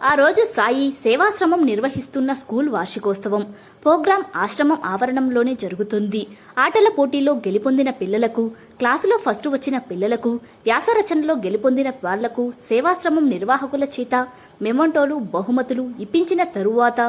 ఆ రోజు సాయి సేవాశ్రమం నిర్వహిస్తున్న స్కూల్ వార్షికోత్సవం. ప్రోగ్రాం ఆశ్రమం ఆవరణంలోనే జరుగుతుంది. ఆటల పోటీలో గెలుపొందిన పిల్లలకు క్లాసులో ఫస్ట్ వచ్చిన పిల్లలకు వ్యాసరచనలో గెలుపొందిన వాళ్ళకు సేవాశ్రమం నిర్వాహకుల చేత మెమంటోలు బహుమతులు ఇప్పించిన తరువాత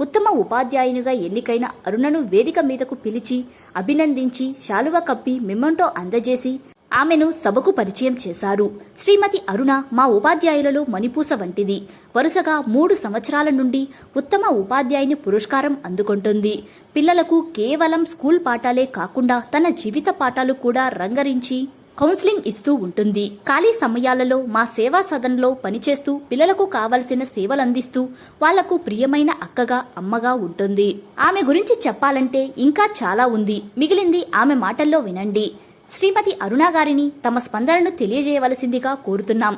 ఉత్తమ ఉపాధ్యాయునిగా ఎన్నికైన అరుణను వేదిక మీదకు పిలిచి అభినందించి శాలువ కప్పి మెమంటో అందజేసి ఆమెను సభకు పరిచయం చేశారు. శ్రీమతి అరుణ మా ఉపాధ్యాయులలో మణిపూస వంటిది. వరుసగా మూడు సంవత్సరాల నుండి ఉత్తమ ఉపాధ్యాయుని పురస్కారం అందుకుంటుంది. పిల్లలకు కేవలం స్కూల్ పాఠాలే కాకుండా తన జీవిత పాఠాలు కూడా రంగరించి కౌన్సిలింగ్ ఇస్తూ ఉంటుంది. ఖాళీ సమయాలలో మా సేవా సదన్లో పనిచేస్తూ పిల్లలకు కావలసిన సేవలందిస్తూ వాళ్ళకు ప్రియమైన అక్కగా అమ్మగా ఉంటుంది. ఆమె గురించి చెప్పాలంటే ఇంకా చాలా ఉంది. మిగిలింది ఆమె మాటల్లో వినండి. శ్రీమతి అరుణ గారిని తమ స్పందనను తెలియజేయవలసిందిగా కోరుతున్నాం.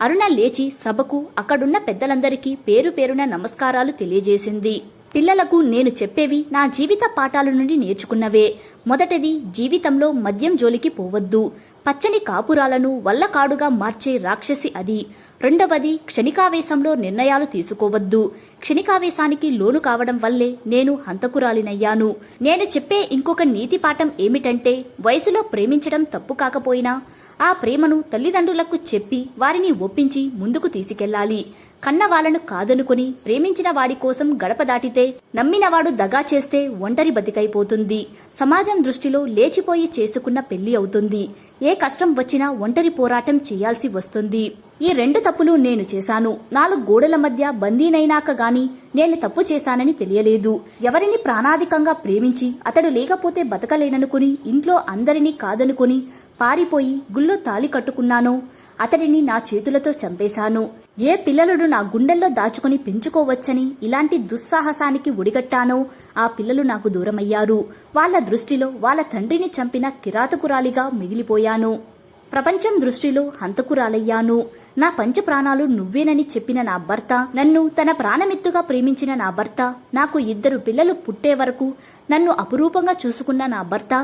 అరుణ లేచి సభకు అక్కడున్న పెద్దలందరికీ పేరు పేరున నమస్కారాలు తెలియజేసింది. పిల్లలకు నేను చెప్పేవి నా జీవిత పాఠాల నుండి నేర్చుకున్నవే. మొదటిది జీవితంలో మద్యం జోలికి పోవద్దు. పచ్చని కాపురాలను వల్లకాడుగా మార్చే రాక్షసి అది. రెండవది క్షణికావేశంలో నిర్ణయాలు తీసుకోవద్దు. క్షణికావేశానికి లోను కావడం వల్లే నేను హంతకురాలినయ్యాను. నేను చెప్పే ఇంకొక నీతి పాఠం ఏమిటంటే వయసులో ప్రేమించడం తప్పు కాకపోయినా ఆ ప్రేమను తల్లిదండ్రులకు చెప్పి వారిని ఒప్పించి ముందుకు తీసుకెళ్ళాలి కన్న వాళ్ళను కాదనుకుని ప్రేమించిన వాడి కోసం గడప దాటితే నమ్మినవాడు దగా చేస్తే ఒంటరి బతికైపోతుంది. సమాజం దృష్టిలో లేచిపోయి చేసుకున్న పెళ్ళి అవుతుంది. ఏ కష్టం వచ్చినా ఒంటరి పోరాటం చేయాల్సి వస్తుంది. ఈ రెండు తప్పులు నేను చేశాను. నాలుగు గోడల మధ్య బందీనైనాక గాని నేను తప్పు చేశానని తెలియలేదు. ఎవరిని ప్రాణాధికంగా ప్రేమించి అతడు లేకపోతే బతకలేననుకుని ఇంట్లో అందరినీ కాదనుకుని పారిపోయి గుళ్ళో తాళి కట్టుకున్నానో. అతడిని నా చేతులతో చంపేశాను. ఏ పిల్లలను నా గుండెల్లో దాచుకుని పెంచుకోవచ్చని ఇలాంటి దుస్సాహసానికి ఒడిగట్టానో ఆ పిల్లలు నాకు దూరమయ్యారు. వాళ్ళ దృష్టిలో వాళ్ళ తండ్రిని చంపిన కిరాతకురాలిగా మిగిలిపోయాను. ప్రపంచం దృష్టిలో హంతకురాలయ్యాను. నా పంచ ప్రాణాలు నువ్వేనని చెప్పిన నా భర్త నన్ను తన ప్రాణమిత్తుగా ప్రేమించిన నా భర్త నాకు ఇద్దరు పిల్లలు పుట్టే వరకు నన్ను అపురూపంగా చూసుకున్న నా భర్త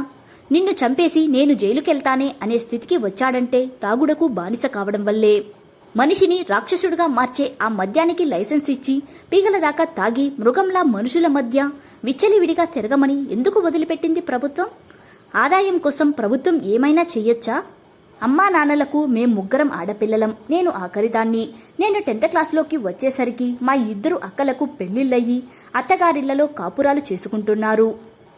నిన్ను చంపేసి నేను జైలుకెళ్తానే అనే స్థితికి వచ్చాడంటే తాగుడకు బానిస కావడం వల్లే. మనిషిని రాక్షసుడిగా మార్చే ఆ మద్యానికి లైసెన్స్ ఇచ్చి పీగల దాకా తాగి మృగంలా మనుషుల మధ్య విచ్చలివిడిగా తిరగమని ఎందుకు వదిలిపెట్టింది ప్రభుత్వం? ఆదాయం కోసం ప్రభుత్వం ఏమైనా చెయ్యొచ్చా? అమ్మా నాన్నలకు మేం ముగ్గురం ఆడపిల్లలం. నేను ఆఖరిదాన్ని. నేను టెన్త్ క్లాస్లోకి వచ్చేసరికి మా ఇద్దరు అక్కలకు పెళ్ళిళ్ళయ్యి అత్తగారిళ్ళలో కాపురాలు చేసుకుంటున్నారు.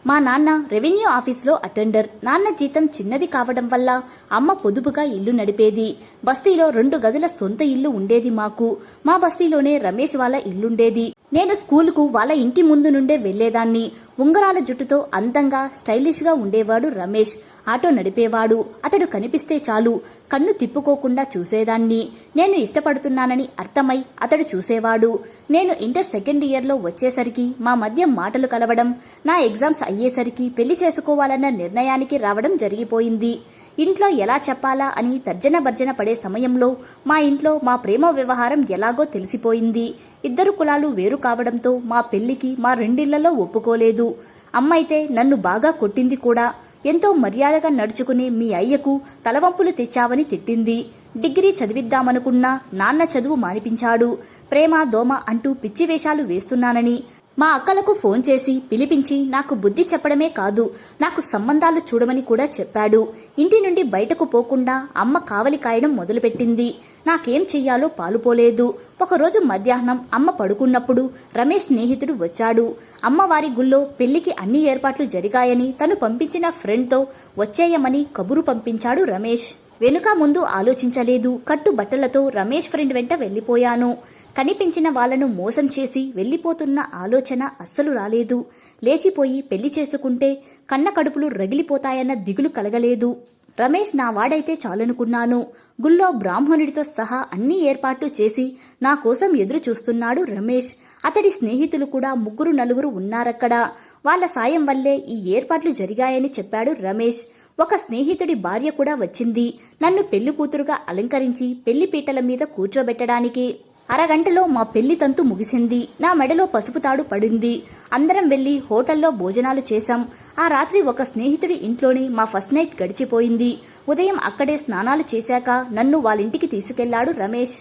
మా నాన్న రెవెన్యూ ఆఫీస్లో అటెండర్. నాన్న జీతం చిన్నది కావడం వల్ల అమ్మ పొదుపుగా ఇల్లు నడిపేది. బస్తీలో రెండు గదుల సొంత ఇల్లు ఉండేది మాకు. మా బస్తీలోనే రమేష్ వాళ్ళ ఇల్లుండేది. నేను స్కూలుకు వాళ్ళ ఇంటి ముందు నుండే వెళ్ళేదాన్ని ఉంగరాల జుట్టుతో అందంగా స్టైలిష్గా ఉండేవాడు రమేష్. ఆటో నడిపేవాడు. అతడు కనిపిస్తే చాలు. కన్ను తిప్పుకోకుండా చూసేదాన్ని. నేను ఇష్టపడుతున్నానని అర్థమై అతడు చూసేవాడు. నేను ఇంటర్ సెకండ్ ఇయర్లో వచ్చేసరికి మా మధ్య మాటలు కలవడం నా ఎగ్జామ్స్ అయ్యేసరికి పెళ్ళి చేసుకోవాలన్న నిర్ణయానికి రావడం జరిగిపోయింది. ఇంట్లో ఎలా చెప్పాలా అని తర్జన భర్జన పడే సమయంలో మా ఇంట్లో మా ప్రేమ వ్యవహారం ఎలాగో తెలిసిపోయింది. ఇద్దరు కులాలు వేరు కావడంతో మా పెళ్ళికి మా రెండిళ్ళలో ఒప్పుకోలేదు. అమ్మైతే నన్ను బాగా కొట్టింది కూడా. ఎంతో మర్యాదగా నడుచుకునే మీ అయ్యకు తలవంపులు తెచ్చావని తిట్టింది. డిగ్రీ చదివిద్దామనుకున్నా నాన్న చదువు మానిపించాడు. ప్రేమ దోమ అంటూ పిచ్చి వేషాలు వేస్తున్నానని మా అక్కలకు ఫోన్ చేసి పిలిపించి నాకు బుద్ధి చెప్పడమే కాదు నాకు సంబంధాలు చూడమని కూడా చెప్పాడు. ఇంటి నుండి బయటకు పోకుండా అమ్మ కావలి కాయడం మొదలుపెట్టింది. నాకేం చెయ్యాలో పాలుపోలేదు ఒకరోజు మధ్యాహ్నం అమ్మ పడుకున్నప్పుడు రమేష్ స్నేహితుడు వచ్చాడు. అమ్మవారి గుళ్ళో పెళ్ళికి అన్ని ఏర్పాట్లు జరిగాయని తను పంపించిన ఫ్రెండ్తో వచ్చేయమని కబురు పంపించాడు రమేష్. వెనుక ముందు ఆలోచించలేదు. కట్టు బట్టలతో రమేష్ ఫ్రెండ్ వెంట వెళ్ళిపోయాను కనిపించిన వాళ్ళను మోసం చేసి వెళ్ళిపోతున్న ఆలోచన అస్సలు రాలేదు. లేచిపోయి పెళ్ళి చేసుకుంటే కన్న కడుపులు రగిలిపోతాయన్న దిగులు కలగలేదు. రమేష్ నా వాడైతే చాలనుకున్నాను. గుళ్ళో బ్రాహ్మణుడితో సహా అన్ని ఏర్పాట్లు చేసి నా కోసం ఎదురు చూస్తున్నాడు రమేష్. అతడి స్నేహితులు కూడా ముగ్గురు నలుగురు ఉన్నారక్కడ. వాళ్ళ సాయం వల్లే ఈ ఏర్పాట్లు జరిగాయని చెప్పాడు రమేష్. ఒక స్నేహితుడి భార్య కూడా వచ్చింది. నన్ను పెళ్ళి కూతురుగా అలంకరించి పెళ్ళి పీటల మీద కూర్చోబెట్టడానికి. అరగంటలో మా పెళ్ళి తంతు ముగిసింది. నా మెడలో పసుపు తాడు పడింది. అందరం వెళ్ళి హోటల్లో భోజనాలు చేశాం. ఆ రాత్రి ఒక స్నేహితుడి ఇంట్లోనే మా ఫస్ట్ నైట్ గడిచిపోయింది. ఉదయం అక్కడే స్నానాలు చేశాక నన్ను వాళ్ళింటికి తీసుకెళ్ళాడు రమేష్.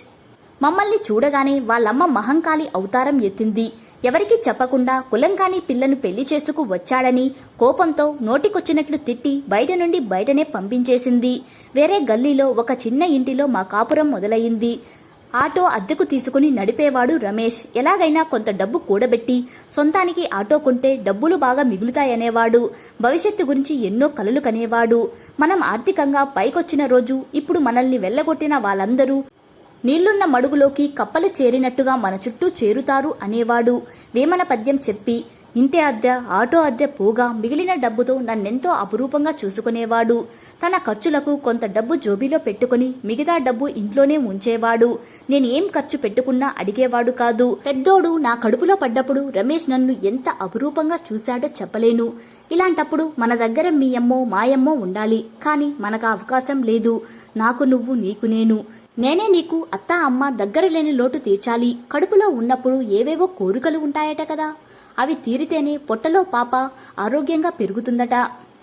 మమ్మల్ని చూడగానే వాళ్ళమ్మ మహంకాళి అవతారం ఎత్తింది. ఎవరికీ చెప్పకుండా కులంకాని పిల్లను పెళ్ళి చేసుకు వచ్చాడని కోపంతో నోటికొచ్చినట్లు తిట్టి బయట నుండి బయటనే పంపించేసింది. వేరే గల్లీలో ఒక చిన్న ఇంటిలో మా కాపురం మొదలయ్యింది ఆటో అద్దెకు తీసుకుని నడిపేవాడు రమేష్. ఎలాగైనా కొంత డబ్బు కూడబెట్టి సొంతానికి ఆటో కొంటే డబ్బులు బాగా మిగులుతాయనేవాడు. భవిష్యత్తు గురించి ఎన్నో కలలు కనేవాడు. మనం ఆర్థికంగా పైకొచ్చిన రోజు ఇప్పుడు మనల్ని వెళ్ళగొట్టిన వాళ్ళందరూ నీళ్ళున్న మడుగులోకి కప్పలు చేరినట్టుగా మన చుట్టూ చేరుతారు అనేవాడు. వేమన పద్యం చెప్పి ఇంటి అద్దె ఆటో అద్దె పోగా మిగిలిన డబ్బుతో నన్నెంతో అపురూపంగా చూసుకునేవాడు. తన ఖర్చులకు కొంత డబ్బు జోబీలో పెట్టుకుని మిగతా డబ్బు ఇంట్లోనే ఉంచేవాడు. నేను ఏం ఖర్చు పెట్టుకున్నా అడిగేవాడు కాదు. పెద్దోడు నా కడుపులో పడ్డప్పుడు రమేష్ నన్ను ఎంత అపురూపంగా చూశాడో చెప్పలేను. ఇలాంటప్పుడు మన దగ్గర మీ అమ్మో మాయమ్మో ఉండాలి. కానీ మనకు అవకాశం లేదు. నాకు నువ్వు నీకు నేను. నేనే నీకు అత్త అమ్మ దగ్గర లేని లోటు తీర్చాలి. కడుపులో ఉన్నప్పుడు ఏవేవో కోరికలు ఉంటాయట కదా. అవి తీరితేనే పొట్టలో పాప ఆరోగ్యంగా పెరుగుతుందట.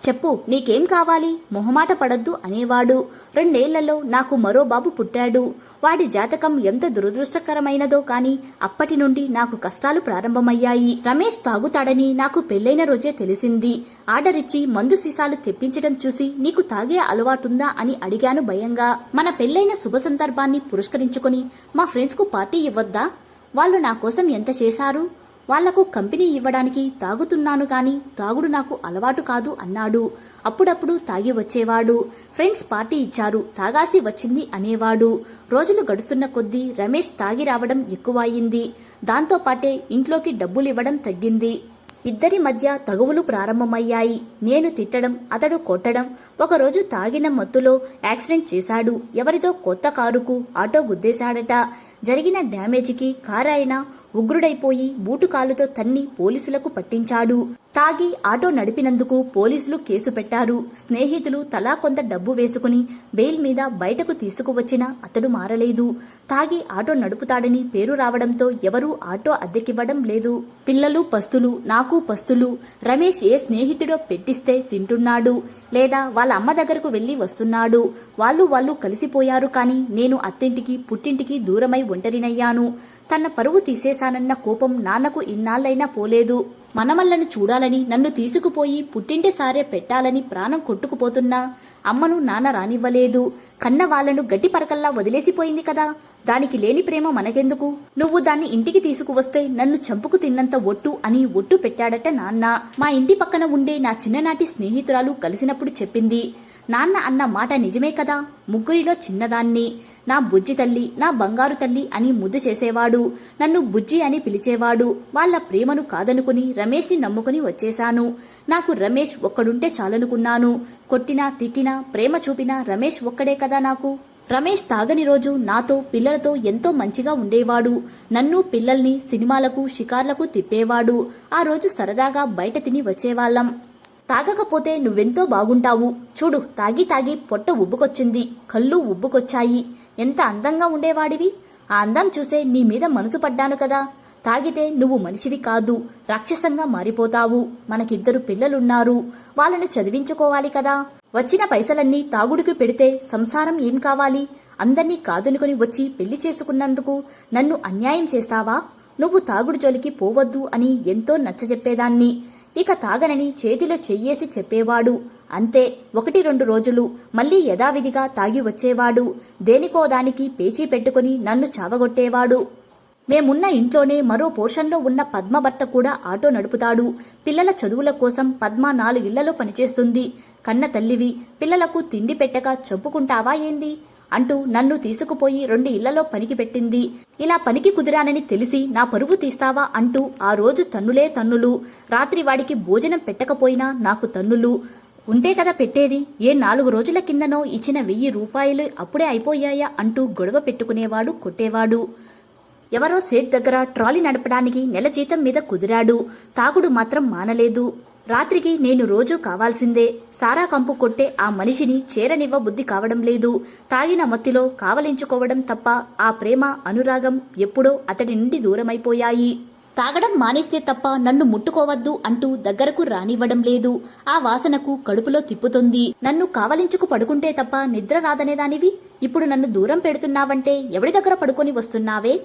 చెప్పు నీకేం కావాలి? మొహమాట పడద్దు అనేవాడు. రెండేళ్ళలో నాకు మరో బాబు పుట్టాడు. వాడి జాతకం ఎంత దురదృష్టకరమైనదో కాని అప్పటి నుండి నాకు కష్టాలు ప్రారంభమయ్యాయి. రమేష్ తాగుతాడని నాకు పెళ్ళైన రోజే తెలిసింది. ఆర్డర్ ఇచ్చి మందు సీసాలు తెప్పించడం చూసి నీకు తాగే అలవాటుందా అని అడిగాను భయంగా. మన పెళ్ళైన శుభ సందర్భాన్ని పురస్కరించుకొని మా ఫ్రెండ్స్కు పార్టీ ఇవ్వద్దా? వాళ్ళు నా కోసం ఎంత చేశారు? వాళ్ళకు కంపెనీ ఇవ్వడానికి తాగుతున్నాను కానీ తాగుడు నాకు అలవాటు కాదు అన్నాడు. అప్పుడప్పుడు తాగి వచ్చేవాడు. ఫ్రెండ్స్ పార్టీ ఇచ్చారు తాగాల్సి వచ్చింది అనేవాడు. రోజులు గడుస్తున్న కొద్దీ రమేష్ తాగి రావడం ఎక్కువయింది దాంతో పాటే ఇంట్లోకి డబ్బులివ్వడం తగ్గింది. ఇద్దరి మధ్య తగువులు ప్రారంభమయ్యాయి. నేను తిట్టడం అతడు కొట్టడం ఒకరోజు తాగిన మత్తులో యాక్సిడెంట్ చేశాడు. ఎవరిదో కొత్త కారుకు ఆటో గుద్దేశాడట. జరిగిన డ్యామేజీకి కారాయన ఉగ్రుడైపోయి బూటు కాలుతో తన్ని పోలీసులకు పట్టించాడు. తాగి ఆటో నడిపినందుకు పోలీసులు కేసు పెట్టారు. స్నేహితులు తలా కొంత డబ్బు వేసుకుని బెయిల్ మీద బయటకు తీసుకువచ్చినా అతడు మారలేదు. తాగి ఆటో నడుపుతాడని పేరు రావడంతో ఎవరూ ఆటో అద్దెకివ్వడం లేదు. పిల్లలు పస్తులు నాకు పస్తులు. రమేష్ ఏ స్నేహితుడో పెట్టిస్తే తింటున్నాడు. లేదా వాళ్ళ అమ్మ దగ్గరకు వెళ్ళి వస్తున్నాడు. వాళ్ళు వాళ్ళు కలిసిపోయారు కాని నేను అత్తింటికి పుట్టింటికి దూరమై ఒంటరినయ్యాను. తన పరువు తీసేశానన్న కోపం నాన్నకు ఇన్నాళ్ళైనా పోలేదు. మనమల్లను చూడాలని నన్ను తీసుకుపోయి పుట్టింటి సారే పెట్టాలని ప్రాణం కొట్టుకుపోతున్నా అమ్మను నాన్న రానివ్వలేదు. కన్న వాళ్ళను గట్టి పరకల్లా వదిలేసిపోయింది కదా. దానికి లేని ప్రేమ మనకెందుకు? నువ్వు దాన్ని ఇంటికి తీసుకువస్తే నన్ను చంపుకు తిన్నంత ఒట్టు అని ఒట్టు పెట్టాడట నాన్న. మా ఇంటి పక్కన ఉండే నా చిన్ననాటి స్నేహితురాలు కలిసినప్పుడు చెప్పింది. నాన్న అన్న మాట నిజమే కదా? ముగ్గురిలో చిన్నదాన్ని. నా బుజ్జి తల్లి నా బంగారు తల్లి అని ముద్దు చేసేవాడు. నన్ను బుజ్జి అని పిలిచేవాడు. వాళ్ళ ప్రేమను కాదనుకుని రమేష్ని నమ్ముకుని వచ్చేశాను. నాకు రమేష్ ఒక్కడుంటే చాలనుకున్నాను. కొట్టినా తిట్టినా ప్రేమ చూపినా రమేష్ ఒక్కడే కదా నాకు. రమేష్ తాగని రోజు నాతో పిల్లలతో ఎంతో మంచిగా ఉండేవాడు. నన్ను పిల్లల్ని సినిమాలకు షికార్లకు తిప్పేవాడు. ఆ రోజు సరదాగా బయట తిని వచ్చేవాళ్ళం. తాగకపోతే నువ్వెంతో బాగుంటావు. చూడు తాగి తాగి పొట్ట ఉబ్బుకొచ్చింది. కళ్ళు ఉబ్బుకొచ్చాయి. ఎంత అందంగా ఉండేవాడివి? ఆ అందం చూసే నీ మీద మనసు పడ్డాను కదా. తాగితే నువ్వు మనిషివి కాదు రాక్షసంగా మారిపోతావు. మనకిద్దరు పిల్లలున్నారు వాళ్ళను చదివించుకోవాలి కదా. వచ్చిన పైసలన్నీ తాగుడుకి పెడితే సంసారం ఏం కావాలి? అందర్నీ కాదునుకొని వచ్చి పెళ్ళి చేసుకున్నందుకు నన్ను అన్యాయం చేస్తావా? నువ్వు తాగుడు జోలికి పోవద్దు అని ఎంతో నచ్చజెప్పేదాన్ని. ఇక తాగనని చేతిలో చెయ్యేసి చెప్పేవాడు. అంతే ఒకటి రెండు రోజులు మళ్ళీ యథావిధిగా తాగి వచ్చేవాడు. దేనికో దానికి పేచీ పెట్టుకుని నన్ను చావగొట్టేవాడు. మేమున్న ఇంట్లోనే మరో పోర్షన్లో ఉన్న పద్మ భర్త కూడా ఆటో నడుపుతాడు. పిల్లల చదువుల కోసం పద్మ నాలుగిళ్ళలో పనిచేస్తుంది. కన్న తల్లివి పిల్లలకు తిండి పెట్టక చెప్పుకుంటావా ఏంది? అంటూ నన్ను తీసుకుపోయి రెండు ఇళ్ళలో పనికి పెట్టింది. ఇలా పనికి కుదిరానని తెలిసి నా పరువు తీస్తావా అంటూ ఆ రోజు తన్నులే తన్నులు. రాత్రి వాడికి భోజనం పెట్టకపోయినా నాకు తన్నులు. ఉంటే కదా పెట్టేది? ఏ నాలుగు రోజుల కిందనో ఇచ్చిన వెయ్యి రూపాయలు అప్పుడే అయిపోయాయా అంటూ గొడవ పెట్టుకునేవాడు కొట్టేవాడు. ఎవరో సేట్ దగ్గర ట్రాలీ నడపడానికి నెల జీతం మీద కుదిరాడు. తాగుడు మాత్రం మానలేదు. రాత్రికి నేను రోజూ కావాల్సిందే. సారా కంపు కొట్టే ఆ మనిషిని చేరనివ్వ బుద్ధి కావడం లేదు. తాగిన మత్తిలో కావలించుకోవడం తప్ప ఆ ప్రేమ అనురాగం ఎప్పుడో అతడి నుండి దూరమైపోయాయి. తాగడం మానేస్తే తప్ప నన్ను ముట్టుకోవద్దు అంటూ దగ్గరకు రానివ్వడం లేదు. ఆ వాసనకు కడుపులో తిప్పుతుంది. నన్ను కావలించుకు పడుకుంటే తప్ప నిద్ర రాదనేదానివి ఇప్పుడు నన్ను దూరం పెడుతున్నావంటే ఎవడి దగ్గర పడుకొని వస్తున్నావే?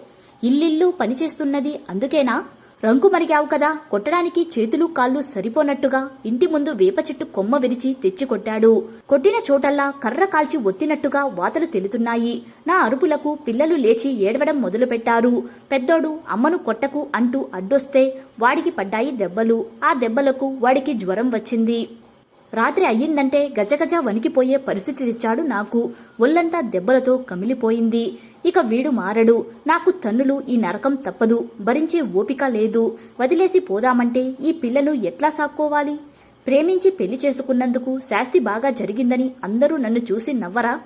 ఇల్లిల్లు పనిచేస్తున్నది అందుకేనా? రంకు మరిగావు కదా. కొట్టడానికి చేతులు కాళ్ళు సరిపోనట్టుగా ఇంటి ముందు వేప చెట్టు కొమ్మ విరిచి తెచ్చి కొట్టాడు కొట్టిన చోటల్లా కర్ర కాల్చి ఒత్తినట్టుగా వాతలు తెలుతున్నాయి. నా అరుపులకు పిల్లలు లేచి ఏడవడం మొదలుపెట్టారు. పెద్దోడు అమ్మను కొట్టకు అంటూ అడ్డొస్తే వాడికి పడ్డాయి దెబ్బలు. ఆ దెబ్బలకు వాడికి జ్వరం వచ్చింది. రాత్రి అయ్యిందంటే గజగజ వణికిపోయే పరిస్థితి తెచ్చాడు నాకు. ఒళ్ళంతా దెబ్బలతో కమిలిపోయింది. ఇక వీడు మారడు. నాకు తన్నులు ఈ నరకం తప్పదు. భరించే ఓపిక లేదు. వదిలేసి పోదామంటే ఈ పిల్లను ఎట్లా సాక్కోవాలి? ప్రేమించి పెళ్ళి చేసుకున్నందుకు శాస్తి బాగా జరిగిందని అందరూ నన్ను చూసి నవ్వరా?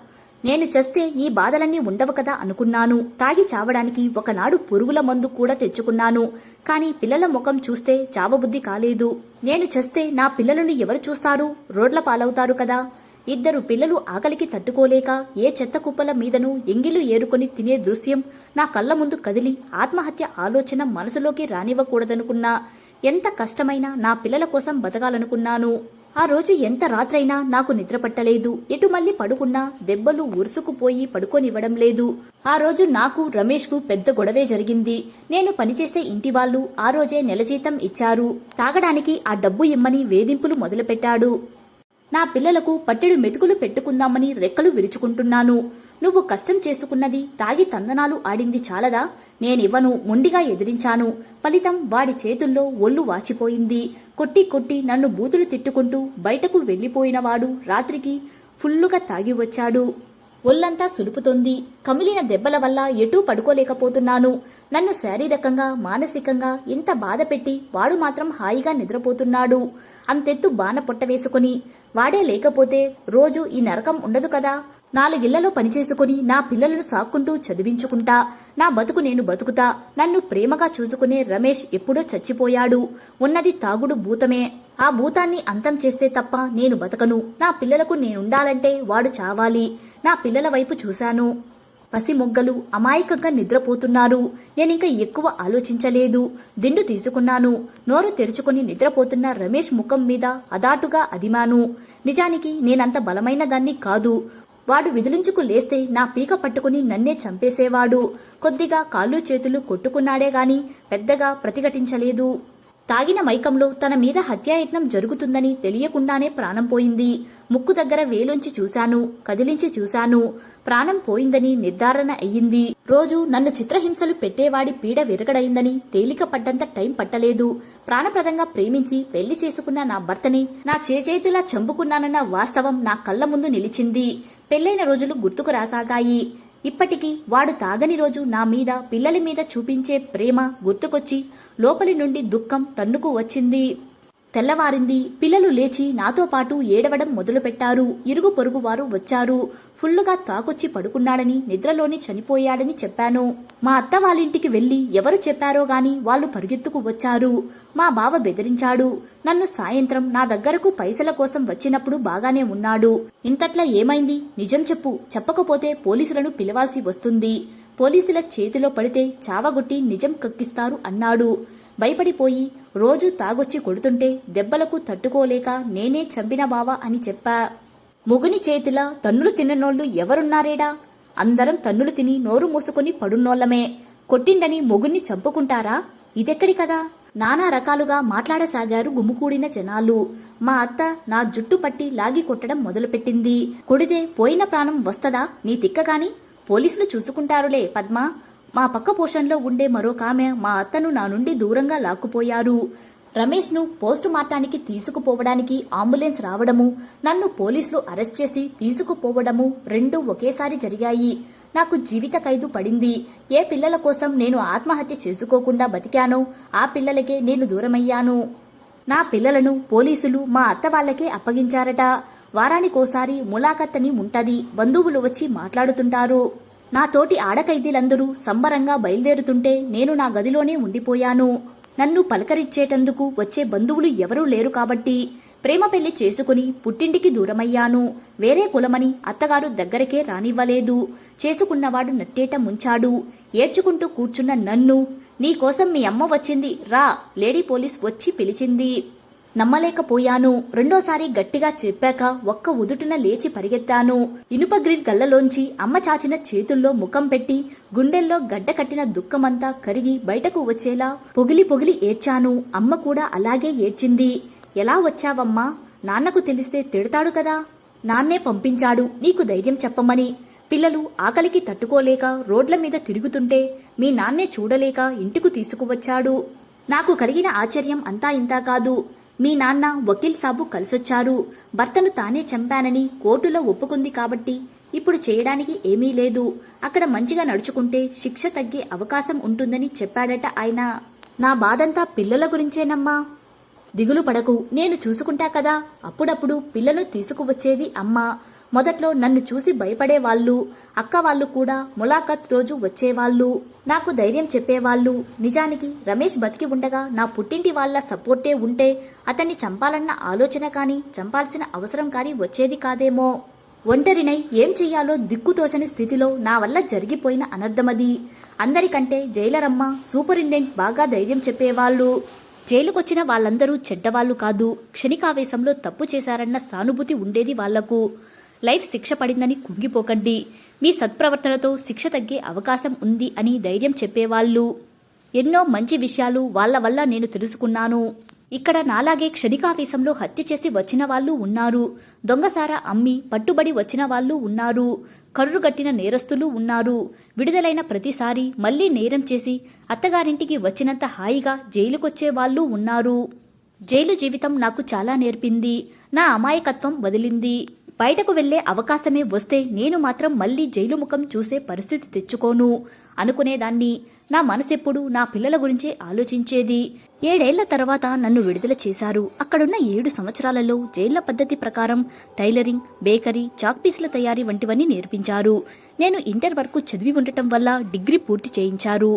నేను చస్తే ఈ బాధలన్నీ ఉండవు కదా అనుకున్నాను. తాగి చావడానికి ఒకనాడు పురుగుల మందు కూడా తెచ్చుకున్నాను. కాని పిల్లల ముఖం చూస్తే చావబుద్ధి కాలేదు. నేను చస్తే నా పిల్లలను ఎవరు చూస్తారు? రోడ్ల పాలవుతారు కదా. ఇద్దరు పిల్లలు ఆకలికి తట్టుకోలేక ఏ చెత్త కుప్పల మీదను ఎంగిలు ఏరుకొని తినే దృశ్యం నా కళ్ళ ముందు కదిలి ఆత్మహత్య ఆలోచన మనసులోకి రానివ్వకూడదనుకున్నా ఎంత కష్టమైనా నా పిల్లల కోసం బతకాలనుకున్నాను. ఆ రోజు ఎంత రాత్రైనా నాకు నిద్ర పట్టలేదు. ఎటు మళ్ళీ పడుకున్నా దెబ్బలు ఉరుసుకుపోయి పడుకోనివ్వడం లేదు. ఆ రోజు నాకు రమేష్కు పెద్ద గొడవే జరిగింది. నేను పనిచేసే ఇంటి వాళ్ళు ఆ రోజే నెల జీతం ఇచ్చారు. తాగడానికి ఆ డబ్బు ఇమ్మని వేధింపులు మొదలుపెట్టాడు. నా పిల్లలకు పట్టెడు మెతుకులు పెట్టుకుందామని రెక్కలు విరుచుకుంటున్నాను. నువ్వు కష్టం చేసుకున్నది తాగి తందనాలు ఆడింది చాలదా? నేనివ్వను మొండిగా ఎదిరించాను. ఫలితం వాడి చేతుల్లో ఒళ్ళు వాచిపోయింది. కొట్టి కొట్టి నన్ను బూతులు తిట్టుకుంటూ బయటకు వెళ్ళిపోయినవాడు రాత్రికి ఫుల్లుగా తాగి వచ్చాడు. ఒళ్ళంతా సులుపుతోంది. కమిలిన దెబ్బల వల్ల ఎటూ పడుకోలేకపోతున్నాను. నన్ను శారీరకంగా మానసికంగా ఇంత బాధ పెట్టి వాడు మాత్రం హాయిగా నిద్రపోతున్నాడు. అంతెత్తు బాన పొట్ట వేసుకుని వాడే లేకపోతే రోజు ఈ నరకం ఉండదు కదా. నాలుగిళ్ళలో పనిచేసుకుని నా పిల్లలను సాక్కుంటూ చదివించుకుంటా. నా బతుకు నేను బతుకుతా. నన్ను ప్రేమగా చూసుకునే రమేష్ ఎప్పుడో చచ్చిపోయాడు. ఉన్నది తాగుడు భూతమే. ఆ భూతాన్ని అంతం చేస్తే తప్ప నేను బతకను. నా పిల్లలకు నేనుండాలంటే వాడు చావాలి. నా పిల్లల వైపు చూశాను. పసిమొగ్గలు అమాయకంగా నిద్రపోతున్నారు. నేనింక ఎక్కువ ఆలోచించలేదు. దిండు తీసుకున్నాను. నోరు తెరుచుకుని నిద్రపోతున్న రమేష్ ముఖం మీద అదాటుగా అదిమాను. నిజానికి నేనంత బలమైన దాన్ని కాదు. వాడు విదిలించుకు లేస్తే నా పీక పట్టుకుని నన్నే చంపేసేవాడు. కొద్దిగా కాళ్ళు చేతులు కొట్టుకున్నాడే గాని పెద్దగా ప్రతిఘటించలేదు. తాగిన మైకంలో తన మీద హత్యాయత్నం జరుగుతుందని తెలియకుండానే ప్రాణం పోయింది. ముక్కు దగ్గర వేలుంచి చూశాను కదిలించి చూశాను. ప్రాణం పోయిందని నిర్ధారణ అయ్యింది. రోజు నన్ను చిత్రహింసలు పెట్టేవాడి పీడ విరగడైందని తేలిక పడ్డంత టైం పట్టలేదు. ప్రాణప్రదంగా ప్రేమించి పెళ్ళి చేసుకున్న నా భర్తని నా చేజేతులా చంపుకున్నానన్న వాస్తవం నా కళ్ళ ముందు నిలిచింది. పెళ్ళైన రోజులు గుర్తుకు రాసాగాయి. ఇప్పటికీ వాడు తాగని రోజు నా మీద పిల్లల మీద చూపించే ప్రేమ గుర్తుకొచ్చి లోపలి నుండి దుఃఖం తన్నుకు వచ్చింది. తెల్లవారింది పిల్లలు లేచి నాతో పాటు ఏడవడం మొదలుపెట్టారు. ఇరుగు పొరుగు వారు వచ్చారు. ఫుల్లుగా తాకొచ్చి పడుకున్నాడని నిద్రలోనే చనిపోయాడని చెప్పాను. మా అత్త వాళ్ళింటికి వెళ్ళి ఎవరు చెప్పారో గాని వాళ్ళు పరుగెత్తుకు వచ్చారు. మా బావ బెదిరించాడు. నన్ను సాయంత్రం నా దగ్గరకు పైసల కోసం వచ్చినప్పుడు బాగానే ఉన్నాడు. ఇంతట్లా ఏమైంది? నిజం చెప్పు. చెప్పకపోతే పోలీసులను పిలవాల్సి వస్తుంది. పోలీసుల చేతిలో పడితే చావగొట్టి నిజం కక్కిస్తారు అన్నాడు. భయపడిపోయి రోజు తాగొచ్చి కొడుతుంటే దెబ్బలకు తట్టుకోలేక నేనే చంపిన బావా అని చెప్పా. మొగుని చేతిలా తన్నులు తిన్ననోళ్ళు ఎవరున్నారేడా? అందరం తన్నులు తిని నోరు మూసుకుని పడున్నోళ్ళమే. కొట్టిండని మొగుణ్ణి చంపుకుంటారా? ఇదెక్కడి కదా నానా రకాలుగా మాట్లాడసాగారు గుమ్ముకూడిన జనాలు. మా అత్త నా జుట్టు పట్టి లాగి కొట్టడం మొదలుపెట్టింది. కొడితే పోయిన ప్రాణం వస్తదా? నీ తిక్కగాని పోలీసులు చూసుకుంటారులే పద్మ. మా పక్క పోర్షన్లో ఉండే మరొకామె మా అత్తను నా నుండి దూరంగా లాక్కుపోయారు. రమేష్ను పోస్టు మార్టానికి తీసుకుపోవడానికి అంబులెన్స్ రావడము నన్ను పోలీసులు అరెస్ట్ చేసి తీసుకుపోవడము రెండూ ఒకేసారి జరిగాయి. నాకు జీవిత ఖైదు పడింది. ఏ పిల్లల కోసం నేను ఆత్మహత్య చేసుకోకుండా బతికానో ఆ పిల్లలకే నేను దూరమయ్యాను. నా పిల్లలను పోలీసులు మా అత్త వాళ్ళకే అప్పగించారట. వారానికోసారి ములాఖత్తని ఉంటది బంధువులు వచ్చి మాట్లాడుతుంటారు. నా తోటి ఆడకైదీలందరూ సంబరంగా బయలుదేరుతుంటే నేను నా గదిలోనే ఉండిపోయాను. నన్ను పలకరించేటందుకు వచ్చే బంధువులు ఎవరూ లేరు కాబట్టి ప్రేమ పెళ్ళి చేసుకుని పుట్టింటికి దూరమయ్యాను. వేరే కులమని అత్తగారు దగ్గరకే రానివ్వలేదు. చేసుకున్నవాడు నట్టేట ముంచాడు. ఏడ్చుకుంటూ కూర్చున్న నన్ను నీకోసం మీ అమ్మ వచ్చింది రా లేడీ పోలీస్ వచ్చి పిలిచింది. నమ్మలేకపోయాను. రెండోసారి గట్టిగా చెప్పాక ఒక్క ఉదుటున లేచి పరిగెత్తాను. ఇనుప గ్రిల్ గల్లలోంచి అమ్మ చాచిన చేతుల్లో ముఖం పెట్టి గుండెల్లో గడ్డ కట్టిన దుఃఖమంతా కరిగి బయటకు వచ్చేలా పొగిలి పొగిలి ఏడ్చాను. అమ్మ కూడా అలాగే ఏడ్చింది. ఎలా వచ్చావమ్మా? నాన్నకు తెలిస్తే తిడతాడు కదా? నాన్నే పంపించాడు. నీకు ధైర్యం చెప్పమని. పిల్లలు ఆకలికి తట్టుకోలేక రోడ్ల మీద తిరుగుతుంటే మీ నాన్నే చూడలేక ఇంటికి తీసుకువచ్చాడు. నాకు కలిగిన ఆశ్చర్యం అంతా ఇంతా కాదు. మీ నాన్న వకీల్ సాబు కలిసొచ్చారు. భర్తను తానే చంపానని కోర్టులో ఒప్పుకుంది కాబట్టి ఇప్పుడు చేయడానికి ఏమీ లేదు. అక్కడ మంచిగా నడుచుకుంటే శిక్ష తగ్గే అవకాశం ఉంటుందని చెప్పాడట ఆయన. నా బాధంతా పిల్లల గురించేనమ్మా. దిగులు పడకు నేను చూసుకుంటా కదా. అప్పుడప్పుడు పిల్లను తీసుకువచ్చేది అమ్మ. మొదట్లో నన్ను చూసి భయపడేవాళ్ళు అక్క వాళ్ళు కూడా ములాఖత్ రోజు వచ్చేవాళ్ళు నాకు ధైర్యం చెప్పేవాళ్ళు. నిజానికి రమేష్ బతికి ఉండగా నా పుట్టింటి వాళ్ళ సపోర్టే ఉంటే అతన్ని చంపాలన్న ఆలోచన కానీ చంపాల్సిన అవసరం కానీ వచ్చేది కాదేమో. ఒంటరినై ఏం చెయ్యాలో దిక్కుతోచని స్థితిలో నా వల్ల జరిగిపోయిన అనర్థమది. అందరికంటే జైలరమ్మ సూపరింటెండెంట్ బాగా ధైర్యం చెప్పేవాళ్ళు. జైలుకొచ్చిన వాళ్ళందరూ చెడ్డవాళ్ళు కాదు క్షణికావేశంలో తప్పు చేశారన్న సానుభూతి ఉండేది వాళ్ళకు. లైఫ్ శిక్ష పడిందని కుంగిపోకండి. మీ సత్ప్రవర్తనతో శిక్ష తగ్గే అవకాశం ఉంది అని ధైర్యం చెప్పేవాళ్ళు. ఎన్నో మంచి విషయాలు వాళ్ళ వల్ల నేను తెలుసుకున్నాను. ఇక్కడ నాలాగే క్షణికావేశంలో హత్య చేసి వచ్చిన వాళ్ళు ఉన్నారు. దొంగసార అమ్మి పట్టుబడి వచ్చిన వాళ్ళు ఉన్నారు. కర్రుగట్టిన నేరస్తులు ఉన్నారు. విడుదలైన ప్రతిసారి మళ్ళీ నేరం చేసి అత్తగారింటికి వచ్చినంత హాయిగా జైలుకొచ్చే వాళ్ళు ఉన్నారు. జైలు జీవితం నాకు చాలా నేర్పింది. నా అమాయకత్వం వదిలింది. బయటకు వెళ్ళే అవకాశమే వస్తే నేను మాత్రం మళ్ళీ జైలు ముఖం చూసే పరిస్థితి తెచ్చుకోను అనుకునేదాన్ని. నా మనసెప్పుడు నా పిల్లల గురించే ఆలోచించేది. ఏడేళ్ళ తర్వాత నన్ను విడుదల చేశారు. అక్కడున్న ఏడు సంవత్సరాలలో జైళ్ళ పద్ధతి ప్రకారం టైలరింగ్ బేకరీ చాక్పీసుల తయారీ వంటివన్నీ నేర్పించారు. నేను ఇంటర్ వరకు చదివి ఉండటం వల్ల డిగ్రీ పూర్తి చేయించారు.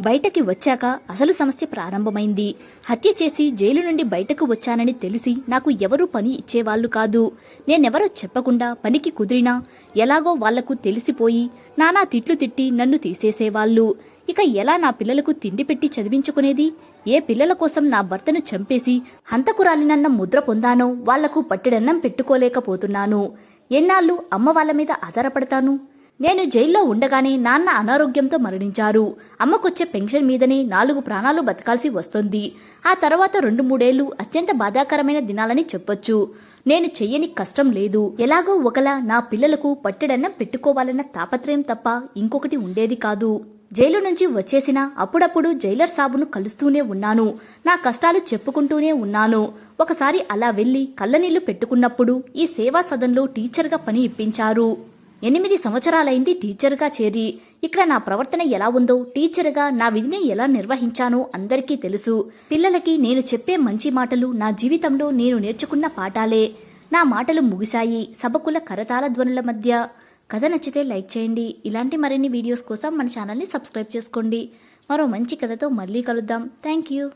బయటకి వచ్చాక అసలు సమస్య ప్రారంభమైంది. హత్య చేసి జైలు నుండి బయటకు వచ్చానని తెలిసి నాకు ఎవరూ పని ఇచ్చేవాళ్ళు కాదు. నేనెవరో చెప్పకుండా పనికి కుదిరినా ఎలాగో వాళ్ళకు తెలిసిపోయి నానా తిట్లు తిట్టి నన్ను తీసేసేవాళ్ళు ఇక ఎలా నా పిల్లలకు తిండి పెట్టి చదివించుకునేది? ఏ పిల్లల కోసం నా భర్తను చంపేసి హంతకురాలినన్న ముద్ర పొందానో వాళ్ళకు పట్టెడన్నం పెట్టుకోలేకపోతున్నాను. ఎన్నాళ్ళు అమ్మ వాళ్ళ మీద ఆధారపడతాను? నేను జైల్లో ఉండగానే నాన్న అనారోగ్యంతో మరణించారు. అమ్మకొచ్చే పెన్షన్ మీదనే నాలుగు ప్రాణాలు బతకాల్సి వస్తుంది. ఆ తర్వాత రెండు మూడేళ్ళు అత్యంత బాధాకరమైన దినాలని చెప్పొచ్చు. నేను చెయ్యని కష్టం లేదు. ఎలాగో ఒకలా నా పిల్లలకు పట్టెడన్నం పెట్టుకోవాలన్న తాపత్రయం తప్ప ఇంకొకటి ఉండేది కాదు. జైలు నుంచి వచ్చేసిన అప్పుడప్పుడు జైలర్ సాబును కలుస్తూనే ఉన్నాను. నా కష్టాలు చెప్పుకుంటూనే ఉన్నాను. ఒకసారి అలా వెళ్ళి కళ్ళనీళ్ళు పెట్టుకున్నప్పుడు ఈ సేవా సదన్లో టీచర్గా పని ఇప్పించారు. ఎనిమిది సంవత్సరాలైంది టీచర్గా చేరి ఇక్కడ నా ప్రవర్తన ఎలా ఉందో టీచర్గా నా విధిని ఎలా నిర్వహించానో అందరికీ తెలుసు. పిల్లలకి నేను చెప్పే మంచి మాటలు నా జీవితంలో నేను నేర్చుకున్న పాఠాలే. నా మాటలు ముగిశాయి. సభకుల కరతాల ధ్వనుల మధ్య కథ నచ్చితే లైక్ చేయండి. ఇలాంటి మరిన్ని వీడియోస్ కోసం మన ఛానల్ని సబ్స్క్రైబ్ చేసుకోండి. మరో మంచి కథతో మళ్ళీ కలుద్దాం. Thank you.